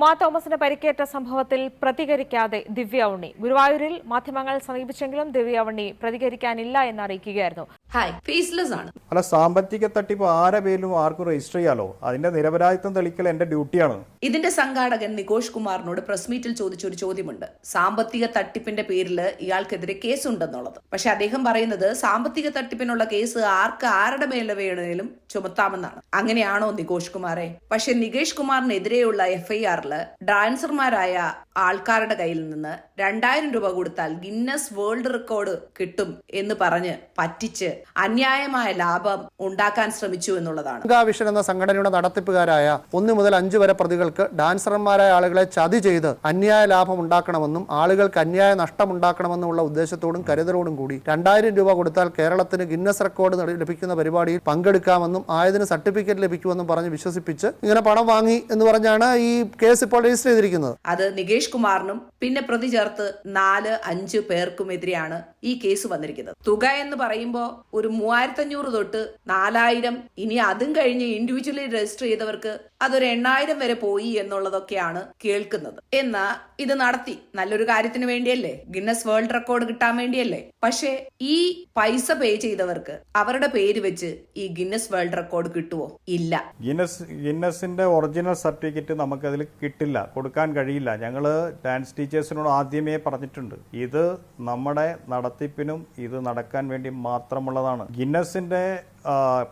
ഉമാ തോമസിന് പരിക്കേറ്റ സംഭവത്തിൽ പ്രതികരിക്കാതെ ദിവ്യ ഉണ്ണി. ഗുരുവായൂരിൽ മാധ്യമങ്ങൾ സമീപിച്ചെങ്കിലും ദിവ്യ ഉണ്ണി പ്രതികരിക്കാനില്ല എന്ന് അറിയിക്കുകയായിരുന്നു. ഹായ് ഫേസ്ലെസ് ആണ്. അല്ല സാമ്പത്തിക തട്ടിപ്പ് ആരെ പേരിലും ആർക്കും രജിസ്റ്റർ ചെയ്യാലോ? അതിന്റെ നിരപരാധിത്വം തെളിക്കൽ എന്റെ ഡ്യൂട്ടിയാണ്. ഇതിന്റെ സംഘാടകൻ നികോഷ് കുമാറിനോട് പ്രസ് മീറ്റിൽ ചോദിച്ച ഒരു ചോദ്യമുണ്ട്. സാമ്പത്തിക തട്ടിപ്പിന്റെ പേരിൽ ഇയാൾക്കെതിരെ കേസ് ഉണ്ടെന്നുള്ളത് പക്ഷെ അദ്ദേഹം പറയുന്നത് സാമ്പത്തിക തട്ടിപ്പിനുള്ള കേസ് ആർക്ക് ആരുടെ മേലെ വേണേലും ചുമത്താമെന്നാണ്. അങ്ങനെയാണോ നികോഷ് കുമാറെ? പക്ഷെ നികേഷ് കുമാറിനെതിരെയുള്ള എഫ്ഐആറിൽ ഡാൻസർമാരായ ആൾക്കാരുടെ കയ്യിൽ നിന്ന് രണ്ടായിരം രൂപ കൊടുത്താൽ ഗിന്നസ് വേൾഡ് റെക്കോർഡ് കിട്ടും എന്ന് പറഞ്ഞ് പറ്റിച്ച് അന്യായമായ ലാഭം ഉണ്ടാക്കാൻ ശ്രമിച്ചു എന്നുള്ളതാണ്. ഗംഗാവിഷൻ എന്ന സംഘടനയുടെ നടത്തിപ്പുകാരായ ഒന്നു മുതൽ അഞ്ചു വരെ പ്രതികൾക്ക് ഡാൻസർമാരായ ആളുകളെ ചതി ചെയ്ത് അന്യായ ലാഭം ഉണ്ടാക്കണമെന്നും ആളുകൾക്ക് അന്യായ നഷ്ടം ഉണ്ടാക്കണമെന്നുമുള്ള ഉദ്ദേശത്തോടും കരുതലോടും കൂടി രണ്ടായിരം രൂപ കൊടുത്താൽ കേരളത്തിന് ഗിന്നസ് റെക്കോർഡ് ലഭിക്കുന്ന പരിപാടിയിൽ പങ്കെടുക്കാമെന്നും ആയതിന് സർട്ടിഫിക്കറ്റ് ലഭിക്കുമെന്നും പറഞ്ഞ് വിശ്വസിപ്പിച്ച് ഇങ്ങനെ പണം വാങ്ങി എന്ന് പറഞ്ഞാണ് ഈ കേസ് ഇപ്പോൾ രജിസ്റ്റർ ചെയ്തിരിക്കുന്നത്. അത് നികേഷ് കുമാറിനും പിന്നെ പ്രതി ചേർത്ത് നാല് അഞ്ച് പേർക്കുമെതിരെയാണ് ഈ കേസ് വന്നിരിക്കുന്നത്. തുക എന്ന് പറയുമ്പോൾ ഒരു മൂവായിരത്തഞ്ഞൂറ് തൊട്ട് നാലായിരം. ഇനി അതും കഴിഞ്ഞ് ഇൻഡിവിജ്വലി രജിസ്റ്റർ ചെയ്തവർക്ക് അതൊരു എണ്ണായിരം വരെ പോയി എന്നുള്ളതൊക്കെയാണ് കേൾക്കുന്നത്. എന്നാ ഇത് നടത്തി. നല്ലൊരു കാര്യത്തിന് വേണ്ടിയല്ലേ? ഗിന്നസ് വേൾഡ് റെക്കോർഡ് കിട്ടാൻ വേണ്ടിയല്ലേ? പക്ഷേ ഈ പൈസ പേ ചെയ്തവർക്ക് അവരുടെ പേര് വെച്ച് ഈ ഗിന്നസ് വേൾഡ് റെക്കോർഡ് കിട്ടുമോ ഇല്ല. ഗിന്നസ് ഗിന്നസിന്റെ ഒറിജിനൽ സർട്ടിഫിക്കറ്റ് നമുക്ക് നമുക്കതിൽ കിട്ടില്ല. കൊടുക്കാൻ കഴിയില്ല. ഞങ്ങൾ ഡാൻസ് ടീച്ചേഴ്സിനോട് ആദ്യമേ പറഞ്ഞിട്ടുണ്ട്. ഇത് നമ്മുടെ നടത്തിപ്പിനും ഇത് നടക്കാൻ വേണ്ടി മാത്രമുള്ളതാണ്. ഗിന്നസിന്റെ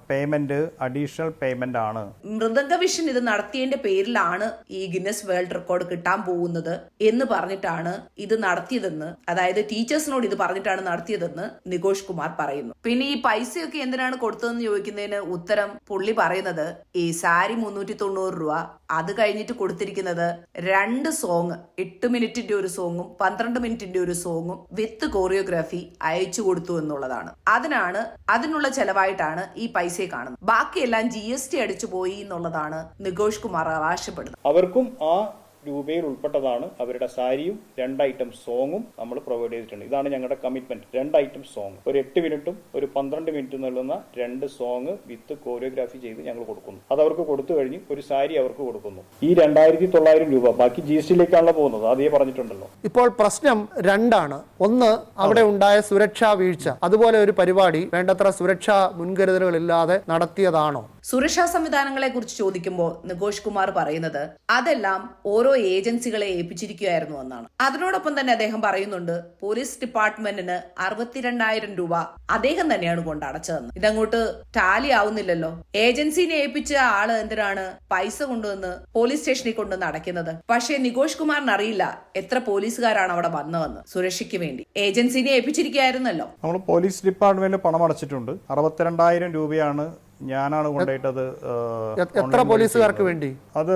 പേയ്മെന്റ് അഡീഷണൽ പേയ്മെന്റ് ആണ്. മൃദംഗ വിഷൻ ഇത് നടത്തിയതിന്റെ പേരിലാണ് ഈ ഗിന്നസ് വേൾഡ് റെക്കോർഡ് കിട്ടാൻ പോകുന്നത് എന്ന് പറഞ്ഞിട്ടാണ് ഇത് നടത്തിയതെന്ന് അതായത് ടീച്ചേഴ്സിനോട് ഇത് പറഞ്ഞിട്ടാണ് നടത്തിയതെന്ന് നികോഷ് കുമാർ പറയുന്നു. പിന്നെ ഈ പൈസയൊക്കെ എന്തിനാണ് കൊടുത്തതെന്ന് ചോദിക്കുന്നതിന് ഉത്തരം പുള്ളി പറയുന്നത് ഈ സാരി മുന്നൂറ്റി തൊണ്ണൂറ് രൂപ അത് കഴിഞ്ഞിട്ട് കൊടുത്തിരിക്കുന്നത് രണ്ട് സോങ് എട്ട് മിനിറ്റിന്റെ ഒരു സോങ്ങും പന്ത്രണ്ട് മിനിറ്റിന്റെ ഒരു സോങ്ങും വിത്ത് കോറിയോഗ്രാഫി അയച്ചു കൊടുത്തു എന്നുള്ളതാണ്. അതിനാണ് അതിനുള്ള ചെലവായിട്ടാണ് ഈ പൈസയെ കാണുന്നത്. ബാക്കിയെല്ലാം ജി എസ് ടി അടിച്ചു പോയി എന്നുള്ളതാണ് നികോഷ് കുമാർ അവകാശപ്പെടുന്നത് അവർക്കും ആ രൂപയിൽ ഉൾപ്പെട്ടതാണ് അവരുടെ സാരിയും രണ്ട് ഐറ്റം സോങ്ങും നമ്മൾ പ്രൊവൈഡ് ചെയ്തിട്ടുണ്ട്. ഇതാണ് ഞങ്ങളുടെ കമ്മിറ്റ്മെന്റ് രണ്ട് ഐറ്റം സോങ് ഒരു എട്ട് മിനിറ്റും ഒരു പന്ത്രണ്ട് മിനിറ്റും നൽകുന്ന രണ്ട് സോങ് വിത്ത് കോറിയോഗ്രാഫി ചെയ്ത് ഞങ്ങൾ കൊടുക്കുന്നു. അത് അവർക്ക് കൊടുത്തു കഴിഞ്ഞ് ഒരു സാരി അവർക്ക് കൊടുക്കുന്നു. ഈ രണ്ടായിരത്തി തൊള്ളായിരം രൂപ ബാക്കി ജി എസ് ടിയിലേക്കാണല്ലോ പോകുന്നത്. അതേ പറഞ്ഞിട്ടുണ്ടല്ലോ. ഇപ്പോൾ പ്രശ്നം രണ്ടാണ്. ഒന്ന് അവിടെ ഉണ്ടായ സുരക്ഷാ വീഴ്ച. അതുപോലെ ഒരു പരിപാടി വേണ്ടത്ര സുരക്ഷാ മുൻകരുതലുകളില്ലാതെ നടത്തിയതാണോ? സുരക്ഷാ സംവിധാനങ്ങളെ കുറിച്ച് ചോദിക്കുമ്പോൾ നികോഷ് കുമാർ പറയുന്നത് അതെല്ലാം ഓരോ ഏജൻസികളെ ഏൽപ്പിച്ചിരിക്കുകയായിരുന്നു എന്നാണ്. അതിനോടൊപ്പം തന്നെ അദ്ദേഹം പറയുന്നുണ്ട് പോലീസ് ഡിപ്പാർട്ട്മെന്റിന് അറുപത്തിരണ്ടായിരം രൂപ അദ്ദേഹം തന്നെയാണ് കൊണ്ട് അടച്ചതെന്ന്. ഇതങ്ങോട്ട് ടാലി ആവുന്നില്ലല്ലോ. ഏജൻസിനെ ഏൽപ്പിച്ച ആൾ എന്തിനാണ് പൈസ കൊണ്ടുവന്ന് പോലീസ് സ്റ്റേഷനിൽ കൊണ്ടുവന്ന് അടയ്ക്കുന്നത് പക്ഷേ നികോഷ് കുമാറിന് അറിയില്ല എത്ര പോലീസുകാരാണ് അവിടെ വന്നതെന്ന്. സുരക്ഷയ്ക്ക് വേണ്ടി. ഏജൻസിനെ ഏൽപ്പിച്ചിരിക്കുകയായിരുന്നല്ലോ. നമ്മൾ പോലീസ് ഡിപ്പാർട്ട്മെന്റിൽ പണം അടച്ചിട്ടുണ്ട്. അറുപത്തിരണ്ടായിരം രൂപയാണ് ഞാനാണ് കൊണ്ടുപോയിട്ടത് എത്ര പോലീസുകാർക്ക് വേണ്ടി? അത്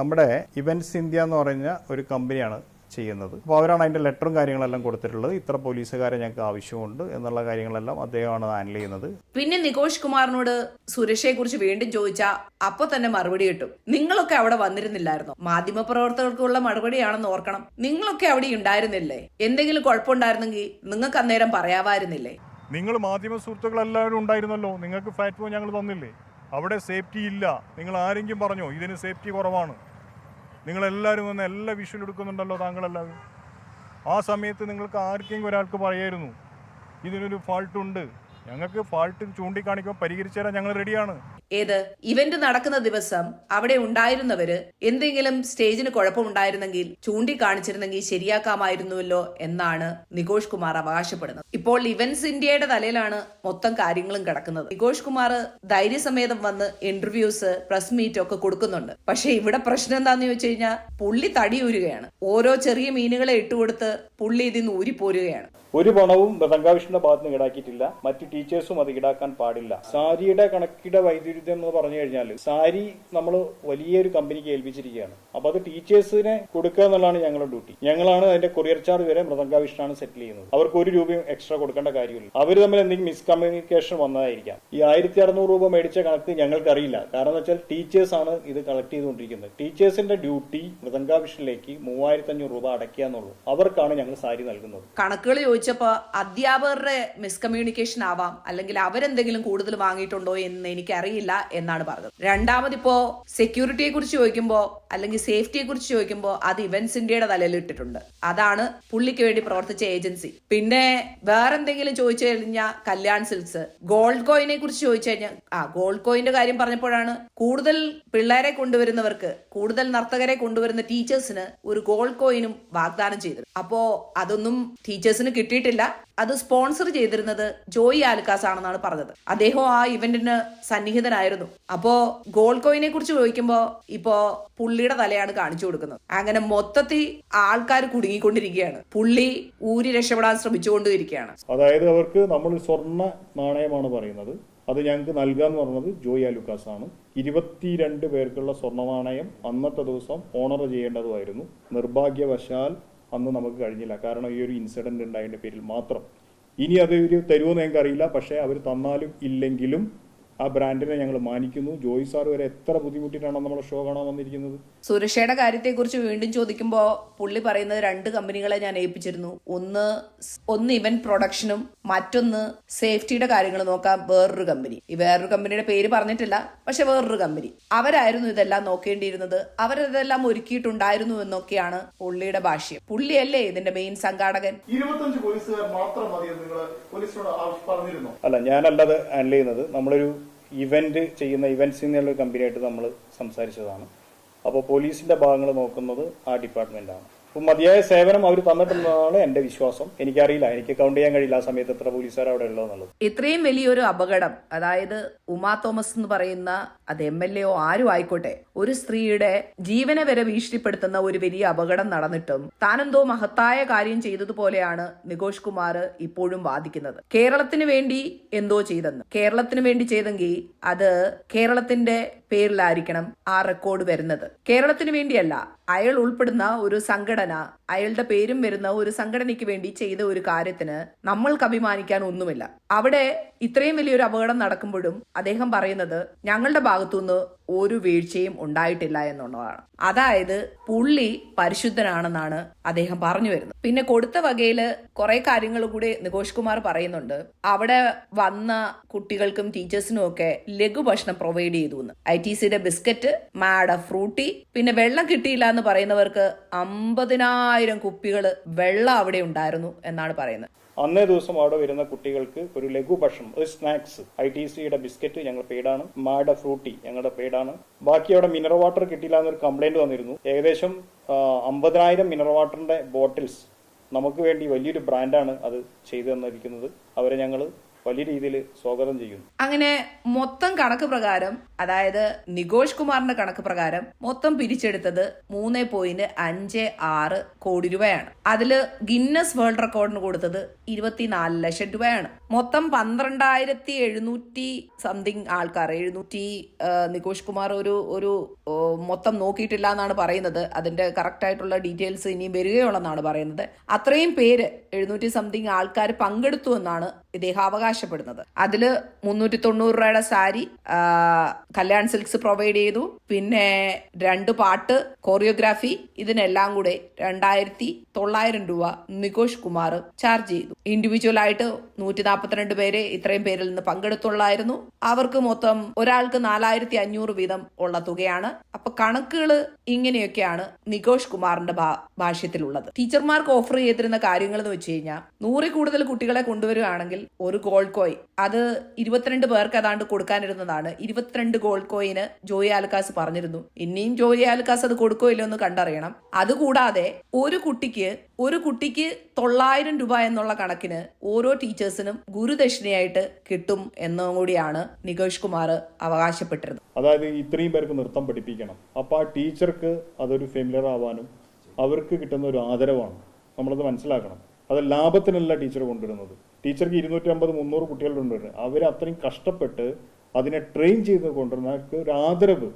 നമ്മുടെ ഇവന്റ്സ് ഇന്ത്യ എന്ന് പറഞ്ഞ ഒരു കമ്പനിയാണ് ചെയ്യുന്നത്. അപ്പോൾ അവരാണ് അതിന്റെ ലെറ്ററും കാര്യങ്ങളെല്ലാം കൊടുത്തിട്ടുള്ളത്. ഇത്ര പോലീസുകാരെ ഞങ്ങൾക്ക് ആവശ്യമുണ്ട് എന്നുള്ള കാര്യങ്ങളെല്ലാം അദ്ദേഹമാണ് ഹാൻഡിൽ ചെയ്യുന്നത്. പിന്നെ നികോഷ് കുമാറിനോട് സുരക്ഷയെ കുറിച്ച് വീണ്ടും ചോദിച്ചാൽ അപ്പൊ തന്നെ മറുപടി കിട്ടും. നിങ്ങളൊക്കെ അവിടെ വന്നിരുന്നില്ലായിരുന്നോ? മാധ്യമ പ്രവർത്തകർക്കുള്ള മറുപടിയാണെന്ന് ഓർക്കണം. നിങ്ങളൊക്കെ അവിടെ ഉണ്ടായിരുന്നില്ലേ? എന്തെങ്കിലും കുഴപ്പമുണ്ടായിരുന്നെങ്കിൽ നിങ്ങൾക്ക് അന്നേരം പറയാമായിരുന്നില്ലേ നിങ്ങൾ മാധ്യമ സുഹൃത്തുക്കൾ എല്ലാവരും ഉണ്ടായിരുന്നല്ലോ. നിങ്ങൾക്ക് പ്ലാറ്റ്ഫോം ഞങ്ങൾ തന്നില്ലേ? അവിടെ സേഫ്റ്റി ഇല്ല. നിങ്ങൾ ആരെങ്കിലും പറഞ്ഞോ? ഇതിന് സേഫ്റ്റി കുറവാണ്. നിങ്ങളെല്ലാവരും വന്ന് എല്ലാ വിഷ്വൽ എടുക്കുന്നുണ്ടല്ലോ താങ്കളെല്ലാവരും. ആ സമയത്ത് നിങ്ങൾക്ക് ആർക്കെങ്കിലും ഒരാൾക്ക് പറയായിരുന്നു ഇതിനൊരു ഫാൾട്ടുണ്ട് ഞങ്ങൾക്ക് ഫാൾട്ട് ചൂണ്ടിക്കാണിക്കുമ്പോൾ പരിഹരിച്ചു തരാൻ ഞങ്ങൾ റെഡിയാണ് ഏത്? ഇവന്റ് നടക്കുന്ന ദിവസം അവിടെ ഉണ്ടായിരുന്നവര് എന്തെങ്കിലും സ്റ്റേജിന് കുഴപ്പമുണ്ടായിരുന്നെങ്കിൽ ചൂണ്ടിക്കാണിച്ചിരുന്നെങ്കിൽ ശരിയാക്കാമായിരുന്നുവല്ലോ എന്നാണ് നികോഷ് കുമാർ അവകാശപ്പെടുന്നത്. ഇപ്പോൾ ഇവന്റ്സ് ഇന്ത്യയുടെ തലയിലാണ് മൊത്തം കാര്യങ്ങളും കിടക്കുന്നത്. നികോഷ് കുമാർ ധൈര്യസമേതം വന്ന് ഇന്റർവ്യൂസ് പ്രസ് മീറ്റ് ഒക്കെ കൊടുക്കുന്നുണ്ട്. പക്ഷെ ഇവിടെ പ്രശ്നം എന്താന്ന് ചോദിച്ചു കഴിഞ്ഞാൽ പുള്ളി തടിയൂരുകയാണ്. ഓരോ ചെറിയ മീനുകളെ ഇട്ടുകൊടുത്ത് പുള്ളി ഇതിൽ ഇതിന്ന് ഊരിപ്പോരുകയാണ്. ഒരു പണവും മൃദംഗാവിഷ്ണുടെ ഭാഗത്ത് നിന്ന് ഈടാക്കിയിട്ടില്ല. മറ്റു ടീച്ചേഴ്സും അത് ഈടാക്കാൻ പാടില്ല. സാരിയുടെ കണക്കിട വൈദ്യുതി എന്ന് പറഞ്ഞു കഴിഞ്ഞാൽ സാരി നമ്മൾ വലിയൊരു കമ്പനിക്ക് ഏൽപ്പിച്ചിരിക്കുകയാണ്. അപ്പൊ അത് ടീച്ചേഴ്സിനെ കൊടുക്കുക എന്നുള്ളതാണ് ഞങ്ങളുടെ ഡ്യൂട്ടി. ഞങ്ങളാണ് അതിന്റെ കൊറിയർ ചാർജ് വരെ മൃദംഗാവിഷ്ണാണ് സെറ്റിൽ ചെയ്യുന്നത്. അവർക്ക് ഒരു രൂപയും എക്സ്ട്രാ കൊടുക്കേണ്ട കാര്യമില്ല. അവർ തമ്മിൽ എന്തെങ്കിലും മിസ്കമ്മ്യൂണിക്കേഷൻ വന്നതായിരിക്കാം. ഈ ആയിരത്തി അറുന്നൂറ് രൂപ മേടിച്ച കണക്ക് ഞങ്ങൾക്ക് അറിയില്ല. കാരണം വെച്ചാൽ ടീച്ചേഴ്സ് ആണ് ഇത് കളക്ട് ചെയ്തുകൊണ്ടിരിക്കുന്നത്. ടീച്ചേഴ്സിന്റെ ഡ്യൂട്ടി മൃദംഗാവിഷനിലേക്ക് മൂവായിരത്തി അഞ്ഞൂറ് രൂപ അടയ്ക്കുക എന്നുള്ളൂ. അവർക്കാണ് ഞങ്ങൾ സാരി നൽകുന്നത്. കണക്കുകൾ ചോദിച്ചു ചോദിച്ചപ്പോ അധ്യാപകരുടെ മിസ്കമ്മ്യൂണിക്കേഷൻ ആവാം അല്ലെങ്കിൽ അവരെന്തെങ്കിലും കൂടുതൽ വാങ്ങിയിട്ടുണ്ടോ എന്ന് എനിക്കറിയില്ല എന്നാണ് പറഞ്ഞത്. രണ്ടാമതിപ്പോ സെക്യൂരിറ്റിയെ കുറിച്ച് ചോദിക്കുമ്പോ അല്ലെങ്കിൽ സേഫ്റ്റിയെ കുറിച്ച് ചോദിക്കുമ്പോ അത് ഇവന്റ്സ് ഇന്ത്യയുടെ തലയിൽ ഇട്ടിട്ടുണ്ട്. അതാണ് പുള്ളിക്ക് വേണ്ടി പ്രവർത്തിച്ച ഏജൻസി പിന്നെ വേറെന്തെങ്കിലും ചോദിച്ചു കഴിഞ്ഞാൽ കല്യാൺ സിൽസ് ഗോൾഡ് കോയിനെ കുറിച്ച് ചോദിച്ചു കഴിഞ്ഞാൽ ആ ഗോൾഡ് കോയിന്റെ കാര്യം പറഞ്ഞപ്പോഴാണ് കൂടുതൽ പിള്ളേരെ കൊണ്ടുവരുന്നവർക്ക് കൂടുതൽ നർത്തകരെ കൊണ്ടുവരുന്ന ടീച്ചേഴ്സിന് ഒരു ഗോൾഡ് കോയിനും വാഗ്ദാനം ചെയ്തത്. അപ്പോ അതൊന്നും ടീച്ചേഴ്സിന് കിട്ടിയിട്ടില്ല. അത് സ്പോൺസർ ചെയ്തിരുന്നത് ജോയി ആലുക്കാസ് ആണെന്നാണ് പറഞ്ഞത്. അദ്ദേഹം ആ ഇവന്റിന് സന്നിഹിതനായിരുന്നു. അപ്പോ ഗോൾഡ് കോയിനെ കുറിച്ച് ചോദിക്കുമ്പോ ഇപ്പോ പുള്ളിയുടെ തലയാണ് കാണിച്ചു കൊടുക്കുന്നത്. അങ്ങനെ മൊത്തത്തിൽ ആൾക്കാർ കുടുങ്ങിക്കൊണ്ടിരിക്കുകയാണ്. പുള്ളി ഊരി രക്ഷപ്പെടാൻ ശ്രമിച്ചുകൊണ്ടിരിക്കുകയാണ്. അതായത് അവർക്ക് നമ്മൾ സ്വർണ നാണയമാണ് പറയുന്നത്. അത് ഞങ്ങൾക്ക് നൽകാന്ന് പറഞ്ഞത് ജോയി ആലുക്കാസ് ആണ്. ഇരുപത്തിരണ്ട് പേർക്കുള്ള സ്വർണ നാണയം അന്നത്തെ ദിവസം ഓണർ ചെയ്യേണ്ടതുമായിരുന്നു. നിർഭാഗ്യവശാൽ അന്ന് നമുക്ക് കഴിഞ്ഞില്ല. കാരണം ഈ ഒരു ഇൻസിഡന്റ് ഉണ്ടായതിന്റെ പേരിൽ മാത്രം. ഇനി അത് ഒരു തരുമോ എന്ന് അറിയില്ല പക്ഷേ അവർ തന്നാലും ഇല്ലെങ്കിലും ആ ബ്രാൻഡിനെ ഞങ്ങൾ മാനിക്കുന്നു. ജോയി സാർ വരെ എത്ര ബുദ്ധിമുട്ടിട്ടാണ് നമ്മുടെ ഷോ കാണാൻ വന്നിരിക്കുന്നത്? സുരക്ഷയുടെ കാര്യത്തെക്കുറിച്ച് വീണ്ടും ചോദിക്കുമ്പോൾ പുള്ളി പറയുന്നത് രണ്ട് കമ്പനികളെ ഞാൻ ഏൽപ്പിച്ചിരുന്നു. ഒന്ന് ഒന്ന് ഇവന്റ് പ്രൊഡക്ഷനും മറ്റൊന്ന് സേഫ്റ്റിയുടെ കാര്യങ്ങൾ നോക്കാൻ വേറൊരു കമ്പനി. ഈ വേറൊരു കമ്പനിയുടെ പേര് പറഞ്ഞിട്ടില്ല പക്ഷെ വേറൊരു കമ്പനി. അവരായിരുന്നു ഇതെല്ലാം നോക്കേണ്ടിയിരുന്നത്. അവരിതെല്ലാം ഒരുക്കിയിട്ടുണ്ടായിരുന്നു എന്നൊക്കെയാണ് പുള്ളിയുടെ ഭാഷ്യം. പുള്ളിയല്ലേ ഇതിന്റെ മെയിൻ സംഘാടകൻ? ഇരുപത്തഞ്ച് പോലീസുകാർ മാത്രം മതി നിങ്ങൾ പോലീസിനോട് പറഞ്ഞിരുന്നു? അല്ല ഞാനല്ലത് ഹാൻഡിൽ ചെയ്യുന്നത് നമ്മളൊരു ഇവന്റ് ചെയ്യുന്ന ഇവന്റ്സ് എന്നുള്ള കമ്പനിയായിട്ട് നമ്മൾ സംസാരിച്ചതാണ്. അപ്പോൾ പോലീസിന്റെ ഭാഗങ്ങൾ നോക്കുന്നത് ആ ഡിപ്പാർട്ട്മെന്റാണ് അപ്പോൾ മതിയായ സേവനം അവർ തന്നിട്ടുള്ളതാണ് എന്റെ വിശ്വാസം. എനിക്കറിയില്ല. എനിക്ക് കൗണ്ട് ചെയ്യാൻ കഴിയില്ല. ആ സമയത്ത് എത്ര പോലീസുകാർ അവിടെ ഉള്ളതെന്നുള്ളത് ഇത്രയും വലിയൊരു അപകടം അതായത് ഉമാ തോമസ് എന്ന് പറയുന്ന അത് എം എൽ എ ആരും ആയിക്കോട്ടെ. ഒരു സ്ത്രീയുടെ ജീവനെ വരെ ഭീഷണിപ്പെടുത്തുന്ന ഒരു വലിയ അപകടം നടന്നിട്ടും താനെന്തോ മഹത്തായ കാര്യം ചെയ്തതുപോലെയാണ് നികോഷ് കുമാർ ഇപ്പോഴും വാദിക്കുന്നത്. കേരളത്തിന് വേണ്ടി എന്തോ ചെയ്തെന്ന്. കേരളത്തിന് വേണ്ടി ചെയ്തെങ്കിൽ അത് കേരളത്തിന്റെ പേരിലായിരിക്കണം ആ റെക്കോർഡ് വരുന്നത്. കേരളത്തിന് വേണ്ടിയല്ല അയാൾ ഉൾപ്പെടുന്ന ഒരു സംഘടന അയാളുടെ പേരും വരുന്ന ഒരു സംഘടനയ്ക്ക് വേണ്ടി ചെയ്ത ഒരു കാര്യത്തിന് നമ്മൾക്ക് അഭിമാനിക്കാൻ ഒന്നുമില്ല. അവിടെ ഇത്രയും വലിയൊരു അപകടം നടക്കുമ്പോഴും അദ്ദേഹം പറയുന്നത് ഞങ്ങളുടെ ഭാഗത്തുനിന്ന് ഒരു വീഴ്ചയും ഉണ്ടായിട്ടില്ല എന്നുള്ളതാണ്. അതായത് പുള്ളി പരിശുദ്ധനാണെന്നാണ് അദ്ദേഹം പറഞ്ഞു വരുന്നത്. പിന്നെ കൊടുത്ത വകയിൽ കുറെ കാര്യങ്ങൾ കൂടി നികോഷ് കുമാർ പറയുന്നുണ്ട്. അവിടെ വന്ന കുട്ടികൾക്കും ടീച്ചേഴ്സിനും ഒക്കെ ലഘുഭക്ഷണം പ്രൊവൈഡ് ചെയ്തു എന്ന്. ഐ ടി സിയുടെ ബിസ്ക്കറ്റ് മാഡ ഫ്രൂട്ടി പിന്നെ വെള്ളം കിട്ടിയില്ല എന്ന് പറയുന്നവർക്ക് അമ്പതിനായിരം കുപ്പികൾ വെള്ളം അവിടെ ഉണ്ടായിരുന്നു എന്നാണ് പറയുന്നത്. അന്നേ ദിവസം അവിടെ വരുന്ന കുട്ടികൾക്ക് ഒരു ലഘു ഭക്ഷണം ഒരു സ്നാക്സ് ഐ ടി സിയുടെ ബിസ്ക്കറ്റ് ഞങ്ങൾ പെയ്ഡാണ് മാഡ ഫ്രൂട്ടി ഞങ്ങളുടെ പെയ്ഡാണ് ബാക്കി അവിടെ മിനറൽ വാട്ടർ കിട്ടിയില്ല എന്നൊരു കംപ്ലൈന്റ് വന്നിരുന്നു. ഏകദേശം അമ്പതിനായിരം മിനറൽ വാട്ടറിന്റെ ബോട്ടിൽസ് നമുക്ക് വേണ്ടി വലിയൊരു ബ്രാൻഡാണ് അത് ചെയ്തു തന്നിരിക്കുന്നത്. അവരെ ഞങ്ങൾ വലിയ രീതിയിൽ സ്വാഗതം ചെയ്യുന്നു. അങ്ങനെ മൊത്തം കണക്ക് പ്രകാരം അതായത് നികോഷ് കുമാറിന്റെ കണക്ക് പ്രകാരം മൊത്തം പിരിച്ചെടുത്തത് മൂന്ന് പോയിന്റ് അഞ്ച് ആറ് കോടി രൂപയാണ്. അതിൽ ഗിന്നസ് വേൾഡ് റെക്കോർഡിന് കൊടുത്തത് ഇരുപത്തിനാല് ലക്ഷം രൂപയാണ്. മൊത്തം പന്ത്രണ്ടായിരത്തി എഴുന്നൂറ്റി സംതിങ് ആൾക്കാർ എഴുന്നൂറ്റി നികോഷ് കുമാർ ഒരു ഒരു മൊത്തം നോക്കിയിട്ടില്ല എന്നാണ് പറയുന്നത്. അതിന്റെ കറക്റ്റ് ആയിട്ടുള്ള ഡീറ്റെയിൽസ് ഇനിയും വരികയുള്ളെന്നാണ് പറയുന്നത്. അത്രയും പേര് എഴുന്നൂറ്റി സംതിങ് ആൾക്കാർ പങ്കെടുത്തു എന്നാണ് ഇദ്ദേഹം അവകാശപ്പെടുന്നത് അതിൽ മുന്നൂറ്റി തൊണ്ണൂറ് രൂപയുടെ സാരി കല്യാൺ സിൽക്സ് പ്രൊവൈഡ് ചെയ്തു. പിന്നെ രണ്ട് പാട്ട് കോറിയോഗ്രാഫി ഇതിനെല്ലാം കൂടെ രണ്ടായിരത്തി തൊള്ളായിരം രൂപ നികോഷ് കുമാർ ചാർജ് ചെയ്തു. ഇൻഡിവിജ്വൽ ആയിട്ട് നൂറ്റി നാൽപ്പത്തിരണ്ട് പേരെ ഇത്രയും പേരിൽ നിന്ന് പങ്കെടുത്തുള്ളായിരുന്നു. അവർക്ക് മൊത്തം ഒരാൾക്ക് നാലായിരത്തി അഞ്ഞൂറ് വീതം ഉള്ള തുകയാണ്. അപ്പൊ കണക്കുകൾ ഇങ്ങനെയൊക്കെയാണ് നികോഷ് കുമാറിന്റെ ഭാഷ്യത്തിലുള്ളത്. ടീച്ചർമാർക്ക് ഓഫർ ചെയ്തിരുന്ന കാര്യങ്ങൾ എന്ന് വെച്ച് കഴിഞ്ഞാൽ നൂറിൽ കൂടുതൽ കുട്ടികളെ കൊണ്ടുവരികയാണെങ്കിൽ ഒരു ഗോൾഡ് കോയിൻ അത് ഇരുപത്തിരണ്ട് പേർക്ക് ഏതാണ്ട് കൊടുക്കാനിരുന്നതാണ്. ഇരുപത്തിരണ്ട് ഗോൾഡ് കോയിന് ജോയി ആൽക്കാസ് പറഞ്ഞിരുന്നു. ഇനിയും ജോയി ആൽക്കാസ് അത് കൊടുക്കോ ഇല്ലയോ എന്ന് കണ്ടറിയണം. അതുകൂടാതെ ഒരു കുട്ടിക്ക് ഒരു കുട്ടിക്ക് തൊള്ളായിരം രൂപ എന്നുള്ള കണക്കിന് ഓരോ ടീച്ചേഴ്സിനും ഗുരുദക്ഷിണയായിട്ട് കിട്ടും എന്നും കൂടിയാണ് നികേഷ് കുമാർ അവകാശപ്പെട്ടിരുന്നത്. അതായത് ഇത്രയും പേർക്ക് നൃത്തം പഠിപ്പിക്കണം. അപ്പോൾ ആ ടീച്ചർക്ക് അതൊരു ഫെമിലർ ആവാനും അവർക്ക് കിട്ടുന്ന ഒരു ആദരവാണ്. നമ്മളത് മനസ്സിലാക്കണം. അത് ലാഭത്തിനല്ല ടീച്ചർ കൊണ്ടുവരുന്നത്. ടീച്ചർക്ക് ഇരുന്നൂറ്റി അമ്പത് മുന്നൂറ് കുട്ടികളുണ്ട്. അവർ അത്രയും കഷ്ടപ്പെട്ട് അതിനെ ട്രെയിൻ ചെയ്ത് കൊണ്ടുവരുന്ന ഒരു ആദരവ്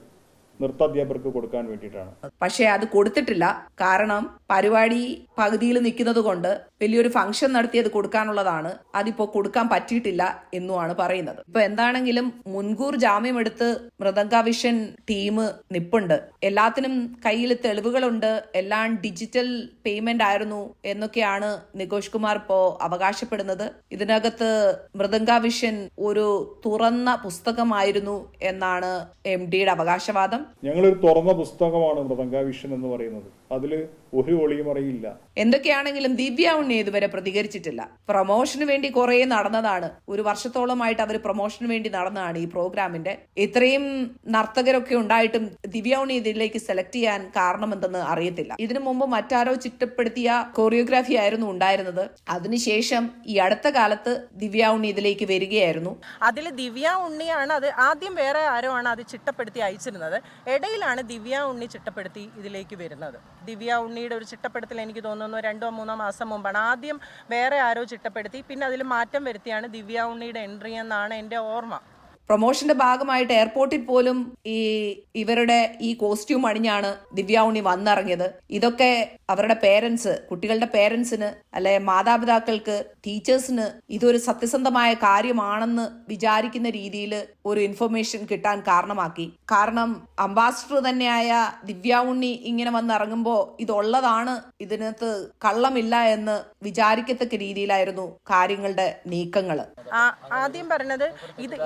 നൃത്താധ്യാപകർക്ക് കൊടുക്കാൻ വേണ്ടിയിട്ടാണ്. പക്ഷേ അത് കൊടുത്തിട്ടില്ല. കാരണം പരിപാടി പകുതിയിൽ നിൽക്കുന്നത് കൊണ്ട് വലിയൊരു ഫംഗ്ഷൻ നടത്തി അത് കൊടുക്കാനുള്ളതാണ്. അതിപ്പോ കൊടുക്കാൻ പറ്റിയിട്ടില്ല എന്നുമാണ് പറയുന്നത്. ഇപ്പൊ എന്താണെങ്കിലും മുൻകൂർ ജാമ്യം എടുത്ത് മൃദംഗാവിഷൻ ടീം നിപ്പുണ്ട്. എല്ലാത്തിനും കയ്യിൽ തെളിവുകളുണ്ട്. എല്ലാം ഡിജിറ്റൽ പേയ്മെന്റ് ആയിരുന്നു എന്നൊക്കെയാണ് നികോഷ് കുമാർ ഇപ്പോ അവകാശപ്പെടുന്നത്. ഇതിനകത്ത് മൃദംഗാവിഷൻ ഒരു തുറന്ന പുസ്തകമായിരുന്നു എന്നാണ് എം ഡിയുടെ അവകാശവാദം. ഞങ്ങളൊരു തുറന്ന പുസ്തകമാണ് മൃതങ്കാവിഷൻ എന്ന് പറയുന്നത്. അതിൽ ഒരു ഒളിയും അറിയില്ല. എന്തൊക്കെയാണെങ്കിലും ദിവ്യ ഉണ്ണി ഇതുവരെ പ്രതികരിച്ചിട്ടില്ല. പ്രൊമോഷന് വേണ്ടി കുറെ നടന്നതാണ്. ഒരു വർഷത്തോളമായിട്ട് അവർ പ്രൊമോഷന് വേണ്ടി നടന്നതാണ് ഈ പ്രോഗ്രാമിന്റെ. ഇത്രയും നർത്തകരൊക്കെ ഉണ്ടായിട്ടും ദിവ്യ ഉണ്ണി ഇതിലേക്ക് സെലക്ട് ചെയ്യാൻ കാരണമെന്തെന്ന് അറിയത്തില്ല. ഇതിനു മുമ്പ് മറ്റാരോ ചിട്ടപ്പെടുത്തിയ കൊറിയോഗ്രാഫി ആയിരുന്നു ഉണ്ടായിരുന്നത്. അതിനുശേഷം ഈ അടുത്ത കാലത്ത് ദിവ്യ ഉണ്ണി ഇതിലേക്ക് വരികയായിരുന്നു. അതിൽ ദിവ്യ ഉണ്ണിയാണ് അത് ആദ്യം വേറെ ആരോ ആണ് അത് ചിട്ടപ്പെടുത്തി അയച്ചിരുന്നത്. ഇടയിലാണ് ദിവ്യ ഉണ്ണി ചിട്ടപ്പെടുത്തി ഇതിലേക്ക് വരുന്നത്. ദിവ്യ ഒരു ചിട്ടപ്പെടുത്തൽ എനിക്ക് തോന്നുന്നു. രണ്ടോ മൂന്നോ മാസം മുമ്പാണ്. ആദ്യം വേറെ ആരോ ചിട്ടപ്പെടുത്തി പിന്നെ അതിൽ മാറ്റം വരുത്തിയാണ് ദിവ്യ ഉണ്ണിയുടെ എൻട്രി എന്നാണ് എന്റെ ഓർമ്മ. പ്രൊമോഷന്റെ ഭാഗമായിട്ട് എയർപോർട്ടിൽ പോലും ഈ ഇവരുടെ ഈ കോസ്റ്റ്യൂം അണിഞ്ഞാണ് ദിവ്യ ഉണ്ണി വന്നിറങ്ങിയത്. ഇതൊക്കെ അവരുടെ പേരൻസ് കുട്ടികളുടെ പേരൻസിന് അല്ലെ മാതാപിതാക്കൾക്ക് ടീച്ചേഴ്സിന് ഇതൊരു സത്യസന്ധമായ കാര്യമാണെന്ന് വിചാരിക്കുന്ന രീതിയിൽ ഒരു ഇൻഫർമേഷൻ കിട്ടാൻ കാരണമാക്കി. കാരണം അംബാസിഡർ തന്നെയായ ദിവ്യ ഉണ്ണി ഇങ്ങനെ വന്നിറങ്ങുമ്പോൾ ഇതുള്ളതാണ് ഇതിനകത്ത് കള്ളമില്ല എന്ന് വിചാരിക്കത്തക്ക രീതിയിലായിരുന്നു കാര്യങ്ങളുടെ നീക്കങ്ങൾ ആദ്യം പറഞ്ഞത് ഇത്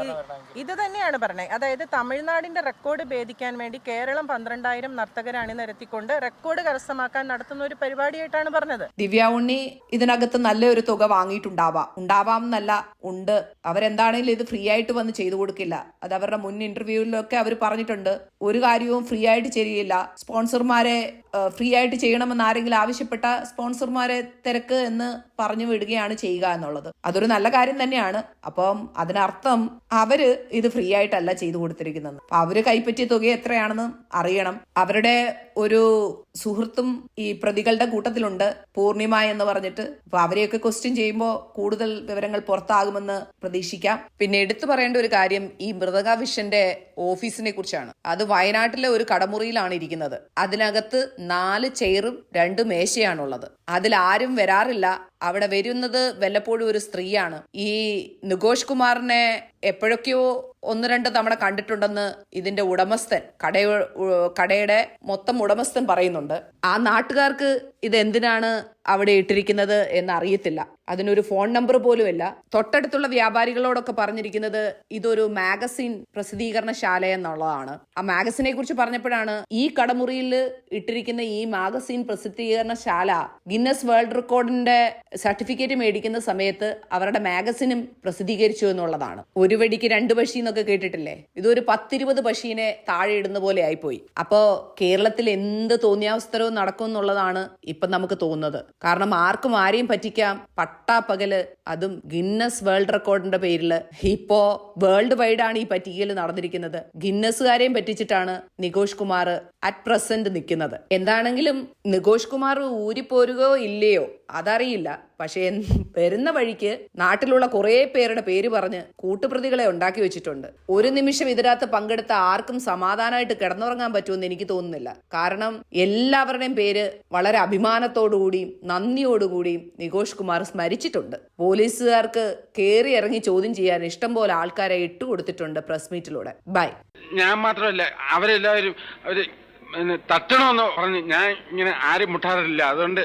ഇത് തന്നെയാണ് പറഞ്ഞത്. അതായത് തമിഴ്നാടിന്റെ റെക്കോർഡ് ഭേദിക്കാൻ വേണ്ടി കേരളം പന്ത്രണ്ടായിരം നർത്തകരെ അണിനിരത്തിക്കൊണ്ട് റെക്കോർഡ് കരസ്ഥമാക്കാൻ നടത്തുന്ന ഒരു പരിപാടിയായിട്ടാണ് പറഞ്ഞത്. ദിവ്യ ഉണ്ണി ഇതിനകത്ത് നല്ലൊരു തുക വാങ്ങിയിട്ടുണ്ടാവാം. ഉണ്ടാവാം എന്നല്ല ഉണ്ട്. അവരെന്താണെങ്കിലും ഇത് ഫ്രീ ആയിട്ട് വന്ന് ചെയ്തു കൊടുക്കില്ല. അത് അവരുടെ മുൻ ഇന്റർവ്യൂവിലൊക്കെ അവർ പറഞ്ഞിട്ടുണ്ട്. ഒരു കാര്യവും ഫ്രീ ആയിട്ട് ചെയ്യില്ല. സ്പോൺസർമാരെ ഫ്രീ ആയിട്ട് ചെയ്യണമെന്ന് ആരെങ്കിലും ആവശ്യപ്പെട്ട സ്പോൺസർമാരെ തിരക്ക് എന്ന് പറഞ്ഞു വിടുകയാണ് ചെയ്യുക എന്നുള്ളത്. അതൊരു നല്ല കാര്യം തന്നെയാണ്. അപ്പം അതിനർത്ഥം അവർ ഇത് ഫ്രീ ആയിട്ടല്ല ചെയ്തു കൊടുത്തിരിക്കുന്നത്. അവർ കൈപ്പറ്റിയ തുക എത്രയാണെന്ന് അറിയണം. അവരുടെ ഒരു സുഹൃത്തും ഈ പ്രതികളുടെ കൂട്ടത്തിലുണ്ട്. പൂർണിമ എന്ന് പറഞ്ഞിട്ട്. അപ്പൊ അവരെയൊക്കെ ക്വസ്റ്റ്യൻ ചെയ്യുമ്പോൾ കൂടുതൽ വിവരങ്ങൾ പുറത്താകുമെന്ന് പ്രതീക്ഷിക്കാം. പിന്നെ എടുത്തു പറയേണ്ട ഒരു കാര്യം ഈ മൃതക വിഷന്റെ ഓഫീസിനെ കുറിച്ചാണ്. അത് വയനാട്ടിലെ ഒരു കടമുറിയിലാണ് ഇരിക്കുന്നത്. അതിനകത്ത് നാല് ചെയറും രണ്ട് മേശയാണുള്ളത്. അതിൽ ആരും വരാറില്ല. അവിടെ വരുന്നത് വല്ലപ്പോഴും ഒരു സ്ത്രീയാണ്. ഈ നികോഷ് കുമാറിനെ എപ്പോഴൊക്കെയോ ഒന്ന് രണ്ട് തവണ കണ്ടിട്ടുണ്ടെന്ന് ഇതിന്റെ ഉടമസ്ഥൻ കട കടയുടെ മൊത്തം ഉടമസ്ഥൻ പറയുന്നുണ്ട്. ആ നാട്ടുകാർക്ക് ഇത് എന്തിനാണ് അവിടെ ഇട്ടിരിക്കുന്നത് എന്ന് അറിയത്തില്ല അതിനൊരു ഫോൺ നമ്പർ പോലുമില്ല. തൊട്ടടുത്തുള്ള വ്യാപാരികളോടൊക്കെ പറഞ്ഞിരിക്കുന്നത് ഇതൊരു മാഗസിൻ പ്രസിദ്ധീകരണശാല എന്നുള്ളതാണ്. ആ മാഗസിനെ കുറിച്ച് പറഞ്ഞപ്പോഴാണ് ഈ കടമുറിയിൽ ഇട്ടിരിക്കുന്ന ഈ മാഗസിൻ പ്രസിദ്ധീകരണശാല ഗിന്നസ് വേൾഡ് റെക്കോർഡിന്റെ സർട്ടിഫിക്കറ്റ് മേടിക്കുന്ന സമയത്ത് അവരുടെ മാഗസിനും പ്രസിദ്ധീകരിച്ചു എന്നുള്ളതാണ്. ഒരു വെടിക്ക് രണ്ട് പശി എന്നൊക്കെ കേട്ടിട്ടില്ലേ? ഇതൊരു പത്തിരുപത് പശീനെ താഴെ ഇടുന്ന പോലെ ആയിപ്പോയി. അപ്പോ കേരളത്തിൽ എന്ത് തോന്നിയാവസ്ഥരവും നടക്കും എന്നുള്ളതാണ് ഇപ്പൊ നമുക്ക് തോന്നുന്നത്. കാരണം ആർക്കും ആരെയും പറ്റിക്കാം. പട്ടാപ്പകൽ അതും ഗിന്നസ് വേൾഡ് റെക്കോർഡിന്റെ പേരിൽ ഇപ്പോ വേൾഡ് വൈഡ് ആണ് ഈ പറ്റിക്കൽ നടന്നിരിക്കുന്നത്. ഗിന്നസുകാരെയും പറ്റിച്ചിട്ടാണ് നികോഷ് കുമാർ അറ്റ് പ്രസന്റ് നിൽക്കുന്നത്. എന്താണെങ്കിലും നികോഷ് കുമാർ ഊരിപ്പോരുകയോ ഇല്ലയോ? അതറിയില്ല. പക്ഷേ വരുന്ന വഴിക്ക് നാട്ടിലുള്ള കുറേ പേരുടെ പേര് പറഞ്ഞ് കൂട്ടുപ്രതികളെ ഉണ്ടാക്കി വെച്ചിട്ടുണ്ട്. ഒരു നിമിഷം ഇതിനകത്ത് പങ്കെടുത്ത ആർക്കും സമാധാനമായിട്ട് കിടന്നുറങ്ങാൻ പറ്റുമെന്ന് എനിക്ക് തോന്നുന്നില്ല. കാരണം എല്ലാവരുടെയും പേര് വളരെ അഭിമാനത്തോടുകൂടിയും നന്ദിയോടുകൂടിയും നികോഷ് കുമാർ സ്മരിച്ചിട്ടുണ്ട്. പോലീസുകാർക്ക് കയറി ഇറങ്ങി ചോദ്യം ചെയ്യാൻ ഇഷ്ടം പോലെ ആൾക്കാരെ ഇട്ടു കൊടുത്തിട്ടുണ്ട് പ്രസ് മീറ്റിലൂടെ. ബൈ. ഞാൻ മാത്രമല്ല അവരെല്ലാവരും അവർ തട്ടണമെന്ന് പറഞ്ഞ് ഞാൻ ഇങ്ങനെ ആരും മുട്ടാറില്ല. അതുകൊണ്ട്